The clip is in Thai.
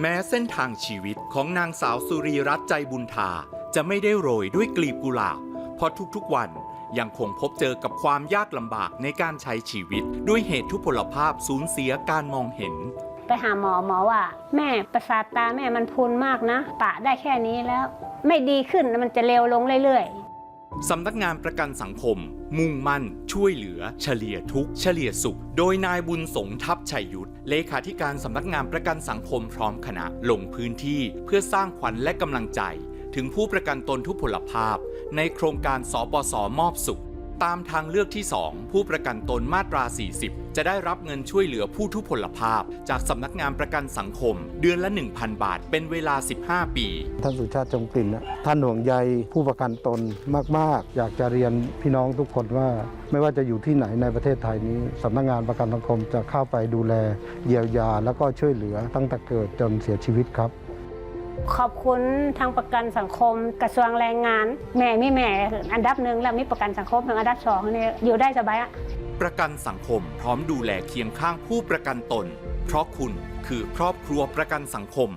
แม้เส้นทางชีวิตของนางสาวสุรีรัตน์ใจบุญทาจะไม่ได้โรยด้วยกลีบกุหลาบ เพราะทุกๆวันยังคงพบเจอกับความยากลำบากในการใช้ชีวิต ด้วยเหตุทุพพลภาพสูญเสียการมองเห็น ไปหาหมอหมอว่า แม่ประสาทตาแม่มันพุนมากนะ ปะได้แค่นี้แล้ว ไม่ดีขึ้นมันจะเร็วลงเรื่อยๆ สำนักงานประกันสังคม มุ่งมั่น ช่วยเหลือ เฉลี่ยทุกเฉลี่ยสุข โดยนายบุญสงทัพชัยยุทธเลขาธิการสำนักงานประกันสังคมพร้อมคณะลงพื้นที่เพื่อสร้างขวัญและกำลังใจ ถึงผู้ประกันตนทุพพลภาพ ในโครงการสปสมอบสุข ตามทางเลือกที่ 2 ผู้ประกันตนมาตรา 40 จะได้รับเงินช่วยเหลือผู้ทุพพลภาพ จากสำนักงานประกันสังคม เดือนละ 1,000 บาท เป็นเวลา 15 ปี ท่านสุชาติจงกลิ่นนะท่านห่วงใยผู้ประกันตนมาก ๆ อยากจะเรียนพี่น้องทุกคนว่า ไม่ว่าจะอยู่ที่ไหนในประเทศไทยนี้สำนักงานประกันสังคมจะเข้าไปดูแลเยียวยา แล้วก็ช่วยเหลือตั้งแต่เกิดจนเสียชีวิตครับ ขอบคุณทางประกันสังคม กระทรวงแรงงาน แม่มีแม่อันดับหนึ่งแล้วมีประกันสังคมอันดับสองเนี่ยอยู่ได้สบายอะประกันสังคมพร้อมดูแลเคียงข้างผู้ประกันตน เพราะคุณคือครอบครัวประกันสังคม